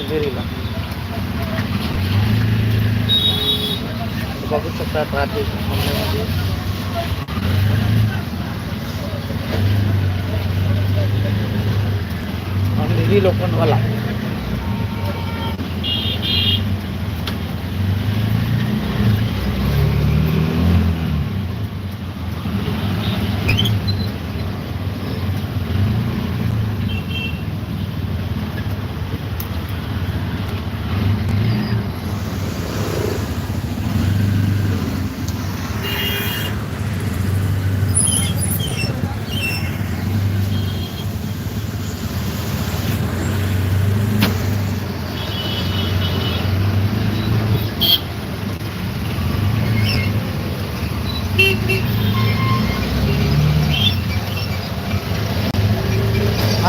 आता चाललो आहे अंधेरीला बघू शकता ट्रॅफिक मुंबईमध्ये अंधेरी लोखंडवाला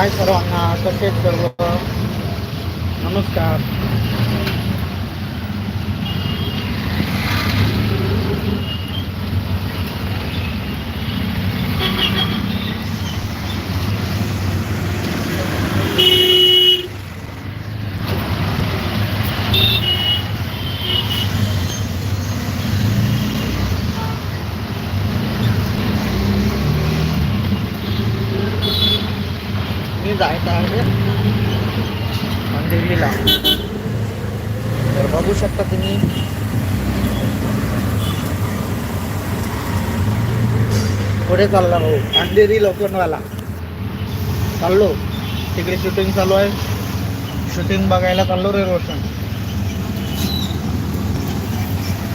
हाय सर्वांना कसे सर्व. नमस्कार मी जायचं आहे. अंधेरीला तर बघू शकता तुम्ही. पुढे चालला भाऊ. अंधेरी लोखंडवाला चाललो. तिकडे शूटिंग चालू आहे. शूटिंग बघायला चाललो रे रोशन.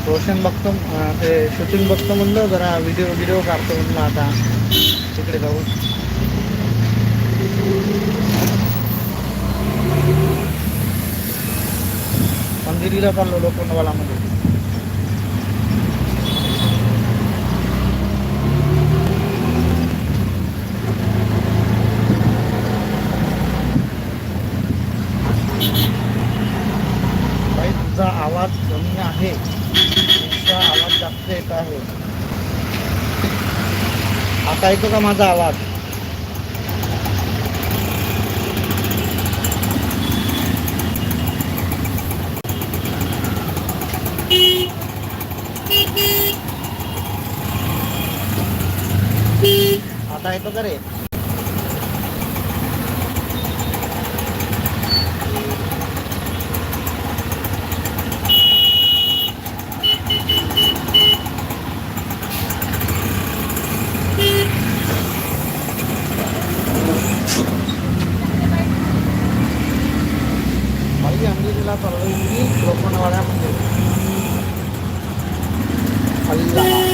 रोशन बघतो ते शूटिंग बघतो म्हणलं जरा व्हिडिओ व्हिडिओ काढतो म्हणलं आता. तिकडे जाऊ दिलं चाललो लोकंडवालामध्ये बाई तुझा आवाज कमी आहे. तुमचा आवाज जास्त येत आहे. आता येतो का माझा आवाज? आता येतो का रे माझी अंधेरीला चाललोय मी लोखंडवाड्यामध्ये हल्ला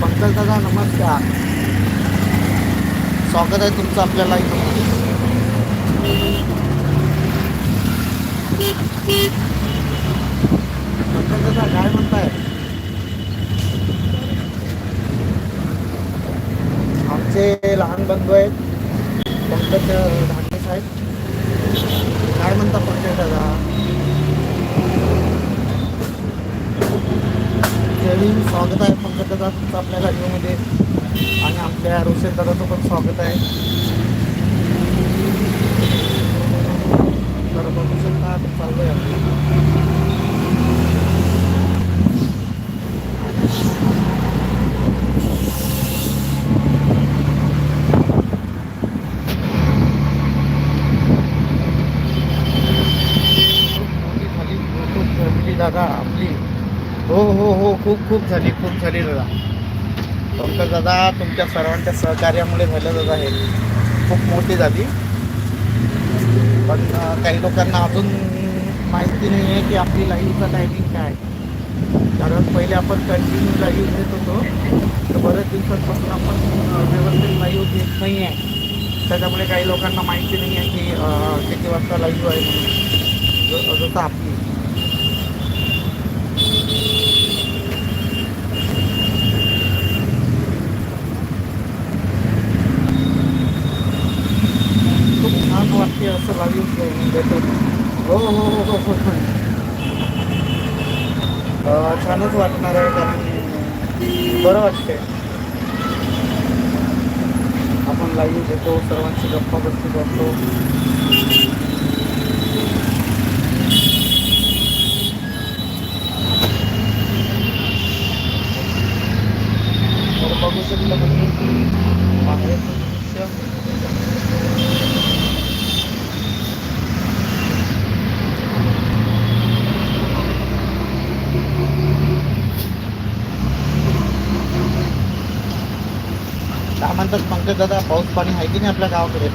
पंकज दादा नमस्कार स्वागत आपल्याला काय म्हणताय? आमचे लहान बंधू आहेत पंकज धाकटे साहेब. काय म्हणता पंकज दादा? जय स्वागत आहे पंकज दादा तुमचं आपल्या गाडीमध्ये आणि आपल्या रोशेल दादाचं पण स्वागत आहे. तर बघू शकता आता खूप दादा आपली हो हो हो खूप खूप झाली खूप झाली दादा. पंकज दादा तुमच्या सर्वांच्या सहकार्यामुळे झालं दादा हे. खूप मोठी झाली. पण काही लोकांना अजून माहिती नाही आहे की आपली लाईव्हचं टायमिंग काय कारण पहिले आपण कंटिन्यू लाईव्ह घेत होतो तर बऱ्याच दिवसांपासून आपण व्यवस्थित लाईव्ह घेत नाही आहे. त्याच्यामुळे काही लोकांना माहिती नाही आहे की किती वाजता लाईव्ह आहे म्हणून. जसं आपली खूप छान वाटते असं लाईव्ह देतो हो हो हो हो हो हो. छानच वाटणार आहे कारण बरं वाटते आपण लाईव्ह देतो सर्वांची गप्पा बसती करतो बघू शकता तुम्ही बाहेर म्हणतात पंकज दादा पाऊस पाणी आहे की नाही आपल्या गावाकडे?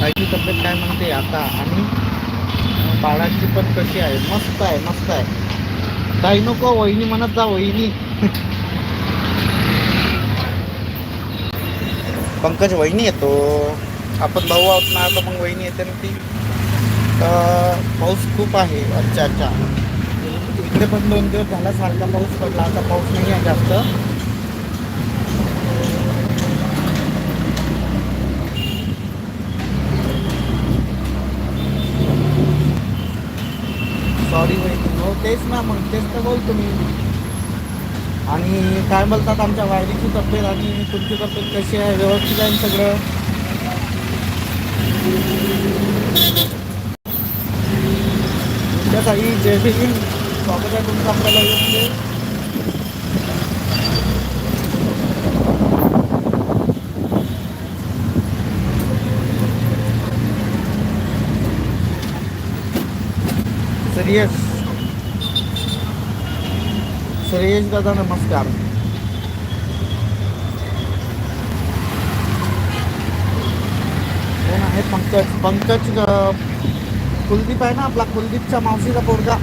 ताईची तब्येत काय म्हणते? आता आणि बाळाची पण कशी आहे? मस्त आहे मस्त आहे. काही नको वहिनी म्हणत जा वहिनी. पंकज वहिनी येतो. आपण भाऊ आहोत ना तर मग वहिनी येते ना ती. तर पाऊस खूप आहे अच्छा अच्छा इकडे पण दोन दिवस झाला सारखा पाऊस पडला. आता पाऊस नाही आहे जास्त. सॉरी वहिनी. हो तेच ना मग तेच तर बोलतो मी. आणि काय बोलतात आमच्या वायरीची तब्येत आणि तुमची तब्येत कशी आहे? व्यवस्थित आहे सगळं तुमच्या ताई जय भीम स्वागत आहे तुमचं आपल्या लाईव्हमध्ये श्रेयस श्रेयस दादा नमस्कार. कोण आहे पंकज? पंकज कुलदीप आहे ना आपला कुलदीपच्या मावशीचा पोरगा.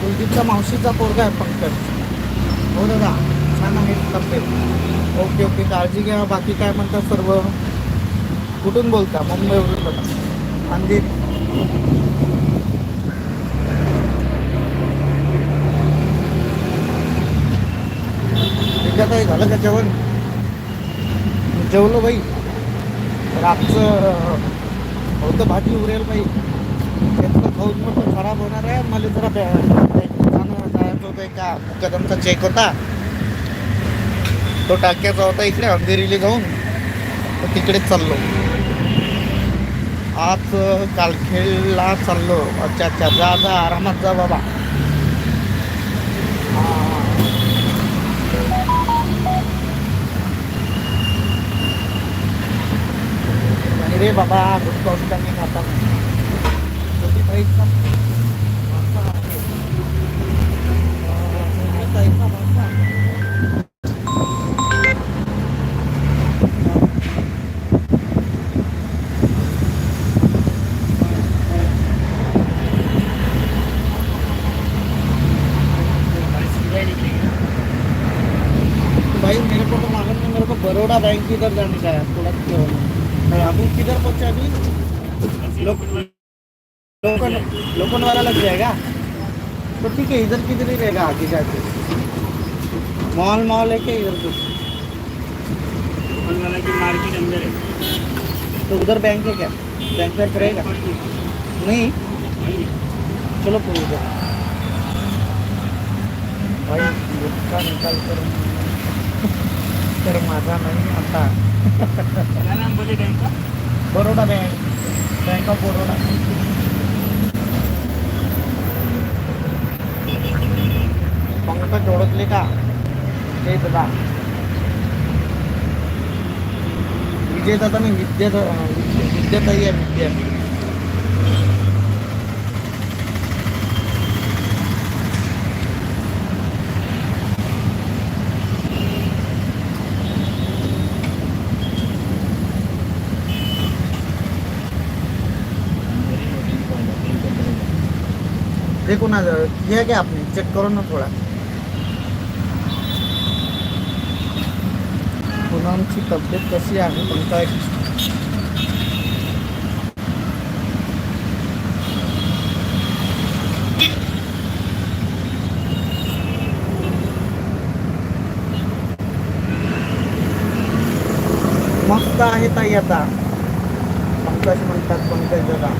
कुलदीपच्या मावशीचा पोरगा आहे फक्त. हो दादा छान आहे करते ओके ओके काळजी घ्या. बाकी काय म्हणतात सर्व? कुठून बोलता? मुंबईवरून बघा अंधेरी त्याच्यात झालं का जेवण? जेवलो बाई. रातचं होतं भाजी उरेल बाई. त्यातलं खाऊन मोठं खराब होणार आहे. मला जरा जाणं जायचं होतं. एका मुकदमचा चेक होता. तो टाक्याचा होता इकडे अंधेरीला जाऊन. तर तिकडेच चाललो. आज कालखेडला चाललो. अच्छा अच्छा जा जा आरामात जा बाबा. अरे बाबा गुटखा वगैरे मी खाता कधी भाई मेरे को तो मालूम नहीं मेरे को बड़ौदा बैंक किधर जाने का है थोड़ा क्यों अभी किधर पहुँचा अभी? लोकन लोकन वाला लग जाएगा। तो ठीक है इधर किधर ही रहेगा आगे जाके? मॉल मॉल है क्या इधर कुछ वाला की मार्केट अंदर है। तो उधर बैंक है क्या? बैंक बैंक रहेगा नहीं? चलो फिर उधर भाई निकाल कर तर माझा नाही आता. Baroda bank. Bank of Baroda. Pankaj ओळखले का? ते दादा विजय दादा नाही विद्या विद्याताई आहे विद्या देखो ना किया क्या आपने? चेक करो ना थोड़ा। पूनमची तब्येत कशी आहे? तुमचा मस्त आहे ताई आता. पंकज म्हणतात पंकज दादा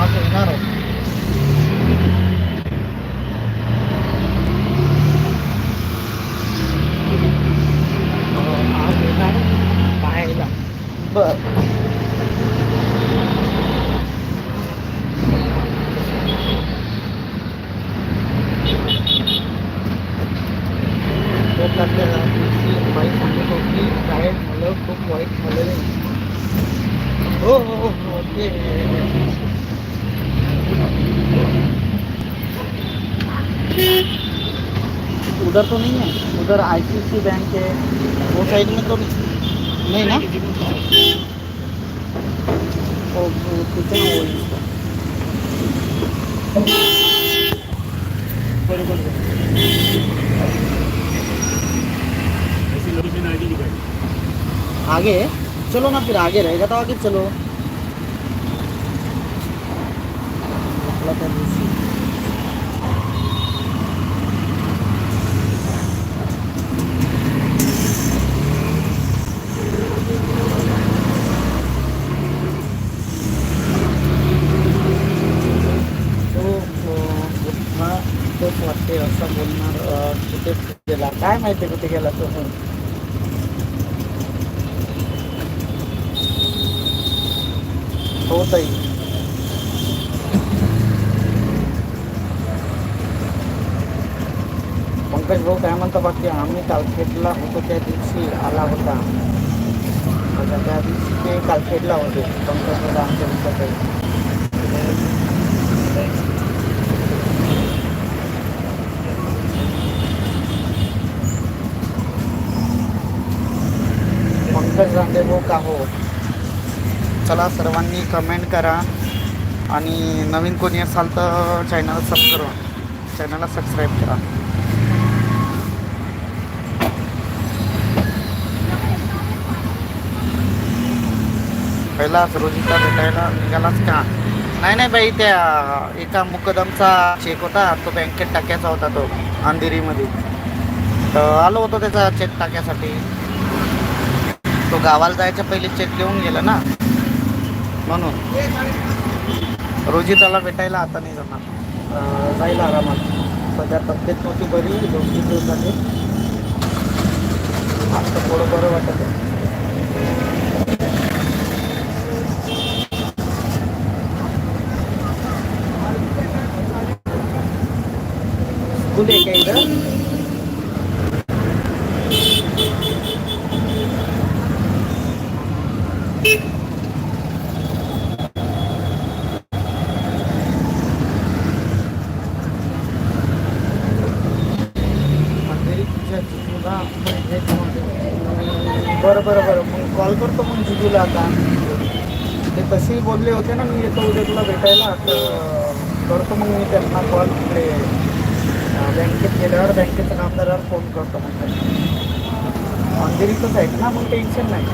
आज येणार आहे आज येणार पाहायला बर त्यातल्या दिवशी बाई सांगत होती काय मला खूप वाईट झालेलं आहे. हो हो हो हो ते उधर तो नहीं है उधर आईसीसी बैंक है वो साइड में तो नहीं। नहीं ना? वो कितना वो आगे चलो ना फिर आगे रहेगा तो आगे चलो। आपला त्या दिवशी तो अं, पुन्हा तोच वाटते असं बोलणार अं, कुठे गेला काय माहिती कुठे गेला तो हो ताई पंकज भाऊ काय म्हणता बाकी आम्ही कालखेडला होतो त्या दिवशी आला होता. आता त्या दिवशी ते कालखेडला होते. पंकज दादा आमच्या दिवसात पंकज रांदे भाऊ का हो? चला सर्वांनी कमेंट करा. आणि नवीन कोणी असाल तर चॅनल सबस्क्राईब चॅनलला सबस्क्राईब करा. पहिलाच रोजीचा भेटायला निघालाच का? नाही नाही बाई त्या एका मुकदमचा चेक होता तो बँकेत टाकायचा होता तो अंधेरीमध्ये. तर आलो होतो त्याचा चेक टाक्यासाठी. तो गावाला जायच्या पहिले चेक घेऊन गेला ना. म्हणून. रोजी त्याला भेटायला आता नाही जाणार. जाईल आरामात. सध्या तब्येत नव्हती बरी दोन तीन दिवसांनी. आता थोडं बरं वाटत आहे स्कूल आहे का इथं? बरं बरं बरं. मग कॉल करतो मग जिजूला आता. ते तसेही बोलले होते ना मी येतो उद्या तुला भेटायला. तर करतो मग मी त्यांना कॉल तिकडे बँकेत गेल्यावर बँकेच्या कामदारावर फोन करतो मग अंधेरीतच आहेत ना मग टेन्शन नाही.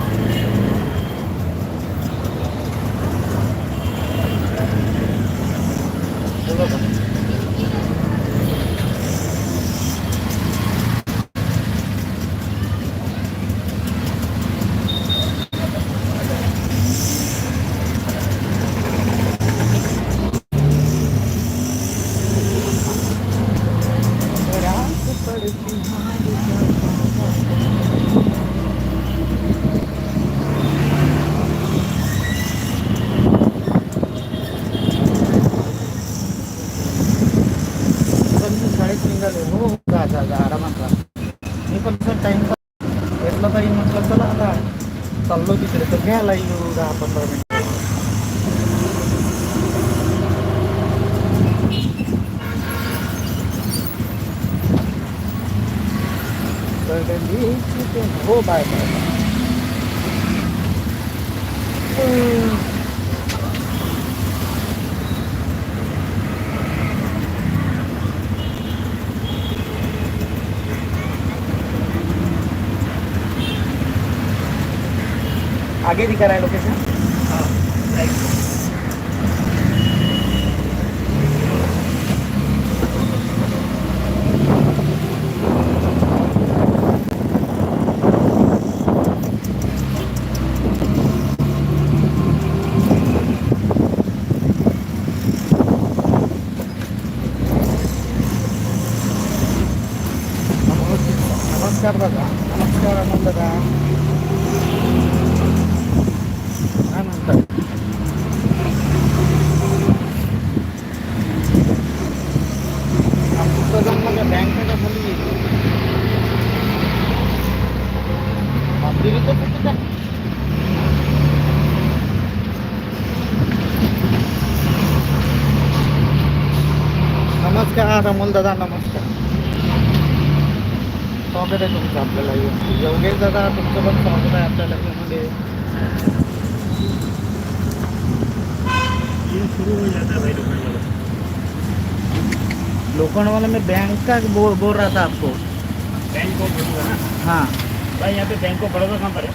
बोला गार्डन हे तिथे हो बाय बाय आगे दिखा रहा है लोकेशन अमोल दादा नमस्कार स्वागत आहे तुमचं आपल्या योगेश दादा तुमचं पण स्वागत आहे आपल्या लाईव्हमध्ये हो है लोखंड वाला में बैंक का बोल बोल रहा था आपको बैंक हाँ भाई यहाँ पे बैंक ऑफ़ बड़ौदा कहाँ पर है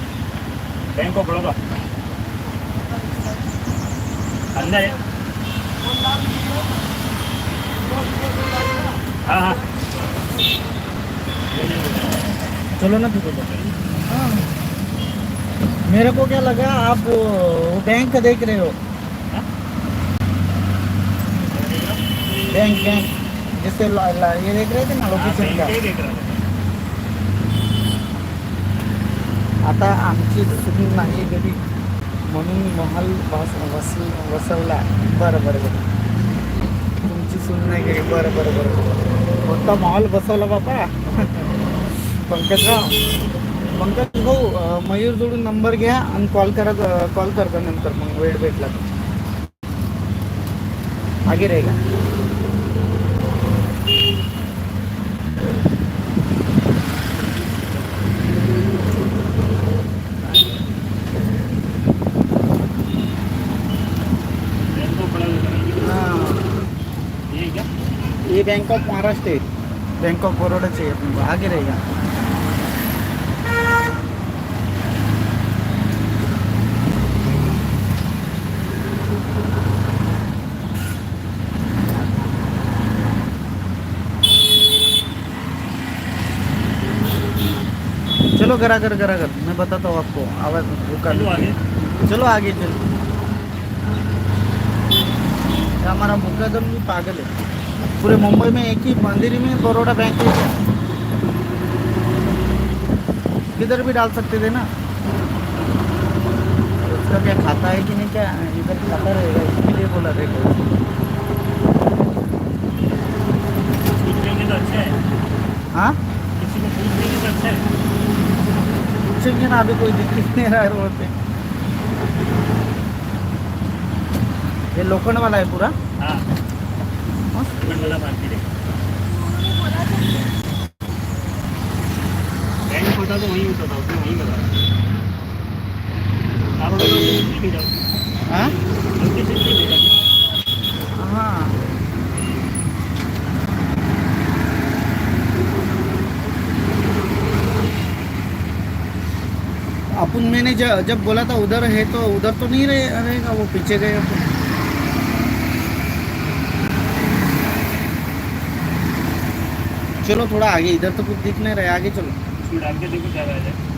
बैंक ऑफ़ बड़ौदा अंदर है हाँ हाँ. चलो ना फिर हाँ मेरे को क्या लगा आप वो बैंक का देख रहे हो? बैंक बैंक ला- ये देख रहे थे ना हाँ, लोकेशन का। आता आमची चूक नाही कधी म्हणून महाल वस वस वसवला बरं बरं बरं. तुमची नाही बरं बरं बरं. कोणता मॉल बसवला बापा. पंकजराव. पंकज भाऊ मयूर जोडून नंबर घ्या आणि कॉल करा कॉल करता नंतर. मग वेळ भेटला तर. का? ये बैंक ऑफ़ महाराष्ट्र है बैंक ऑफ़ बड़ौदा चाहिए अपने को आगे रहेगा चलो करा कर करा कर मैं बताता हूँ आपको. आवाज़ चलो आगे. चलो आगे चलो. हमारा मुकदम भी पागल है. पूरे मुंबई में एक ही मंदिर में बड़ौदा बैंक है किधर भी डाल सकते थे ना। उसका क्या खाता है कि नहीं क्या इधर खाता रहेगा इसके लिए बोला है। हाँ? अच्छा है। पूछेंगे ना अभी कोई दिक्कत नहीं रहा है रोड पे। ये लोखंड वाला है पूरा? हाँ। बैंक होता तो वहीं होता था उसने वहीं बता आप हाँ? हाँ। अपन मैंने जब बोला था उधर है तो उधर तो नहीं रहे रहेगा वो पीछे गए। अपन चलो थोड़ा आगे इधर तो कुछ दिख नहीं रहा है आगे चलो। उसमें डाल के देखो क्या रहा है।